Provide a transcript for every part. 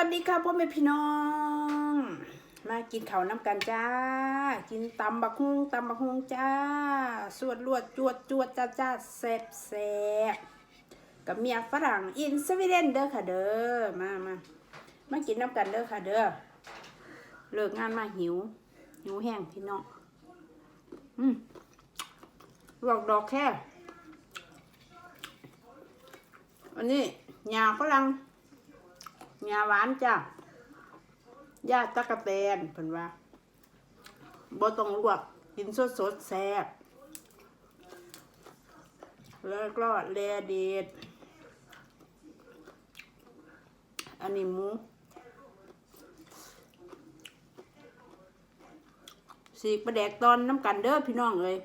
วัสดีค่ะพ่อแม่พี่น้อง มากินข้าวน้ำกันจ้า กินตำบักฮุงตำบักฮุงจ้า สวดลวดจวดจวดจ้าจ้าแซ่บแซ่บกับเมียฝรั่งอินสวีเดนเด้อค่ะเด้อมามามากินน้ำกันเด้อค่ะเด้อเลิกงานมาหิว หิวแห้งพี่น้องอืมลวกดอกแค่อันนี้ยาฝรั่ง ยาหวานจ้ะยาตะกะแตนเพิ่นว่าบ่ต้องลวกกินสดสดแซ่บแล้วก็แลเดดอันนี้หมูสีกประแดกตอนน้ำกันเด้อพี่น้องเอ้ย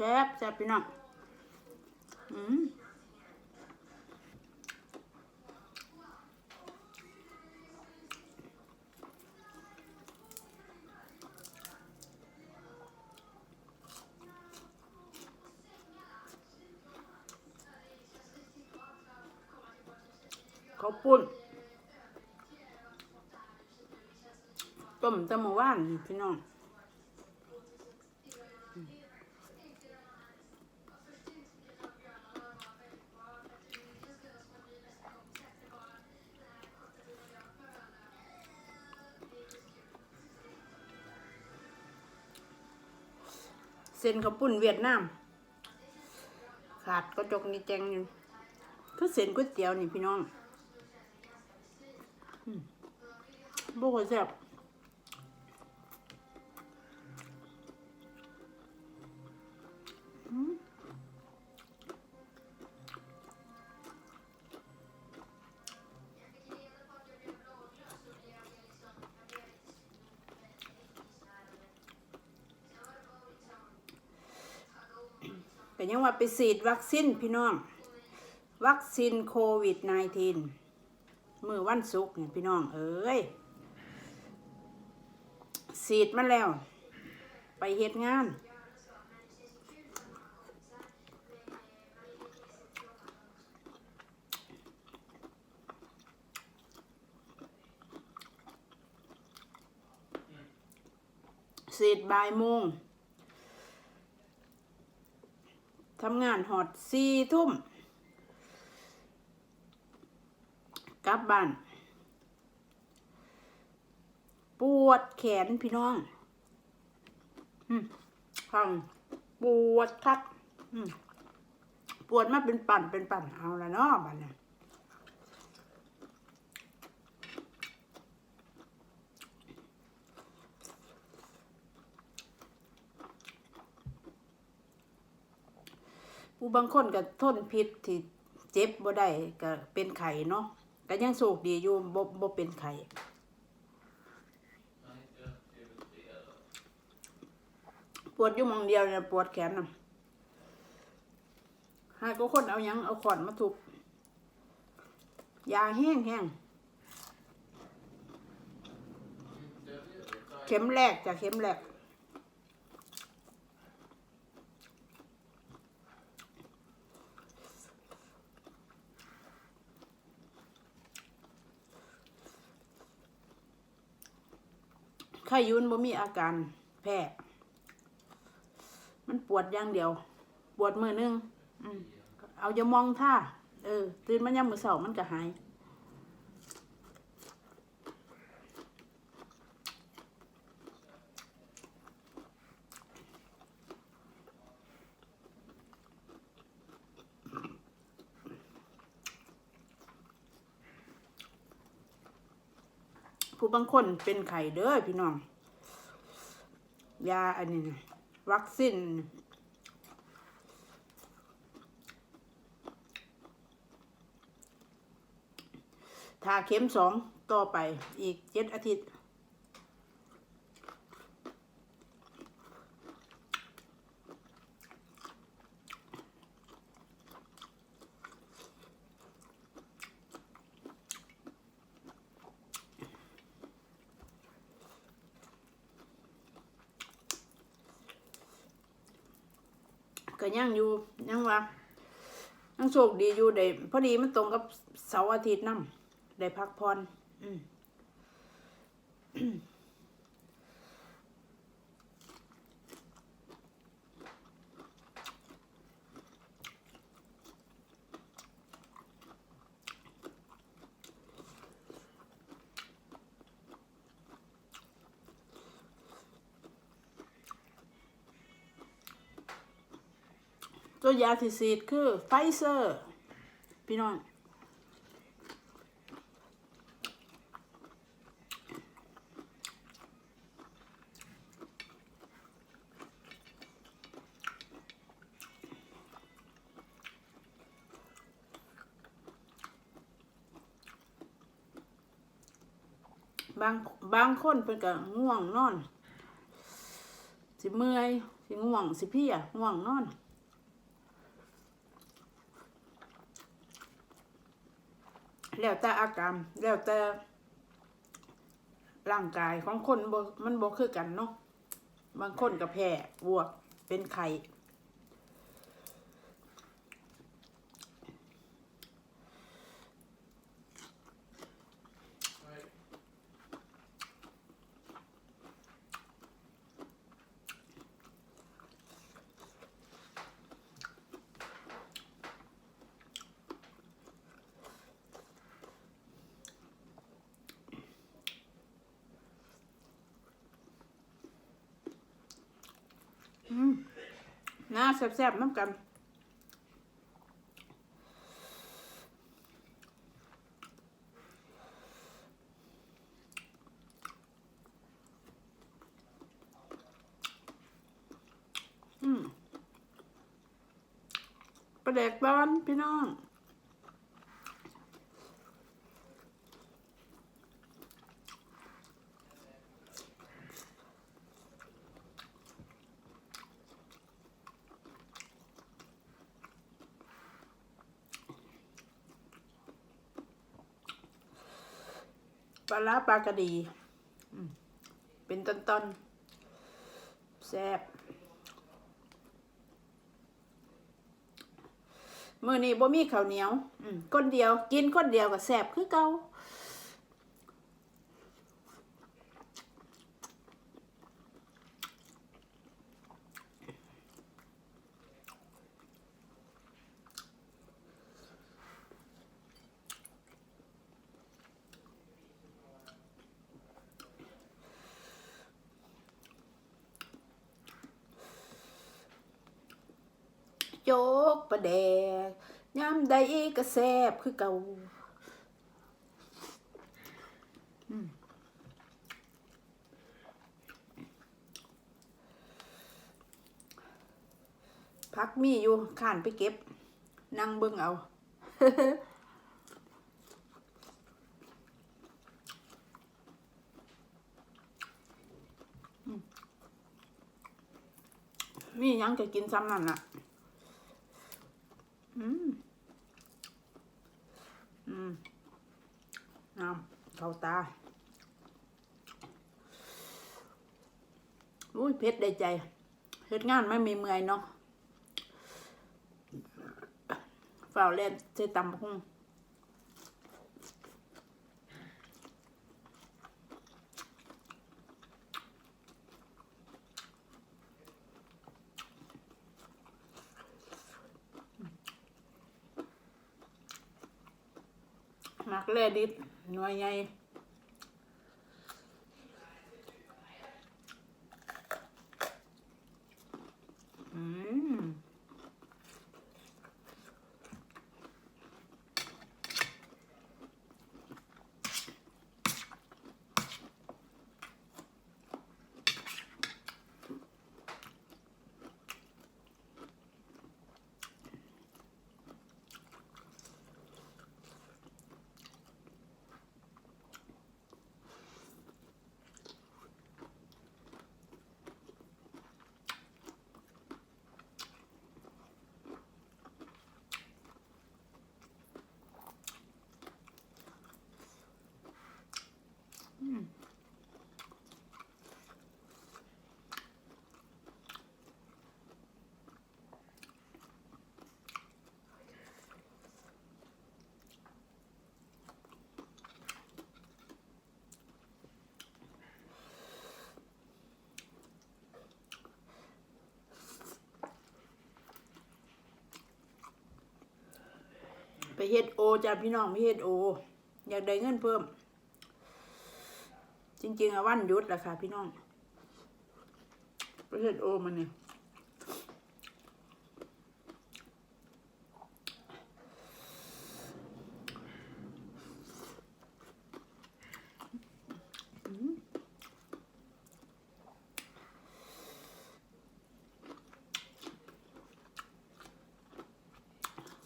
แซ่บแซ่บพี่น้องอืมเขาวปุ้นต้มแตะมว่านพี่น้อง เส้นข้าวปุ้นเวียดนาม ขาดก็จกนี่แจงอยู่คือเส้นก๋วยเตี๋ยวนี่พี่น้องบ่ค่อยแซ่บ แต่ยังว่าไปฉีดวัคซีนพี่น้อง วัคซีนโควิด -19 มือวันศุกร์เนี่ยพี่น้อง เอ้ยฉีดมาแล้ว ไปเฮ็ดงานฉีดบ่ายโมง ทำงานหอดสี่ทุ่มกลับบ้าน ปวดแขนพี่น้องอืมฟังปวดคักปวดมาเป็นปั่นเป็นปั่นเอาละเนาะบัดเนี่ย ผู้บางคนก็ทนพิษที่เจ็บบ่ได้ก็เป็นไข้เนาะก็ยังโชคดีอยู่บ่บ่เป็นไข้ปวดอยู่มองเดียวเนี่ยปวดแขนน่ะหากคนเอายังเอาขอนมาทุบยาแห้งแห้งเข็มแรกจากเข็มแรก ไข้ยุนบ่มีอาการแพ้มันปวดอย่างเดียว ปวดมือนึง อืมเอาจะมองท่า เออ ตื่นมายามมือเสามันก็หาย ผู้บางคนเป็นไข้เด้อพี่น้อง ยาอันนี้วัคซีนทาเข็มสองต่อไปอีกเจ็ดอาทิตย์ ก็ยังอยู่ยังว่ายังโชคดีอยู่ได้พอดีมันตรงกับเสาร์อาทิตย์นำได้พักผ่อนอืม ตัวยาที่ฉีดคือไฟเซอร์ พี่น้องบางบางคนเป็นก็ง่วงนอน สิเมื่อย สิง่วงสิเพียง่วงนอน แล้วแต่อาการแล้วแต่ร่างกายของคนมันบ่คือกันเนาะบางคนก็แพ้บวกเป็นไข่ นะแซ่บๆน้ำกันอืมประเด็กบ้านพี่น้อง ปลาร้าปลากระดี เป็นตอนๆแซ่บมื่อนี้บ่มีข้าวเหนียว อืมคนเดียว กินคนเดียวก็แซ่บคือเก่า โจกประแดกยามใดก็แซบคือเก่าพักมีอยู่ข้านไปเก็บ นั่งเบิ่งเอามียังจะกินซ้ำนั่นน่ะ อืม อืมน้ำ เข้าตาอุ้ยเพชรได้ใจเฮ็ดงานไม่มีเมื่อยเนาะฝ่าวเล่นใส่ตำบักหุ่งมักแล่ดิดหน่วยใหญ่ ไปเฮ็ดโอจ้าพี่น้องไปเฮ็ดโอ อยากได้เงินเพิ่ม จริงๆอะวันหยุดแหละค่ะ พี่น้องไปเฮ็ดโอมันนี่ย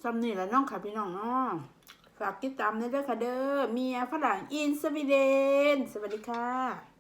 ซ้ำนี่แหละน้องค่ะพี่น้องเนาะฝากติดตามในเด้อค่ะเด้อเมียฝรั่งอินสวีเดน สวัสดีค่ะ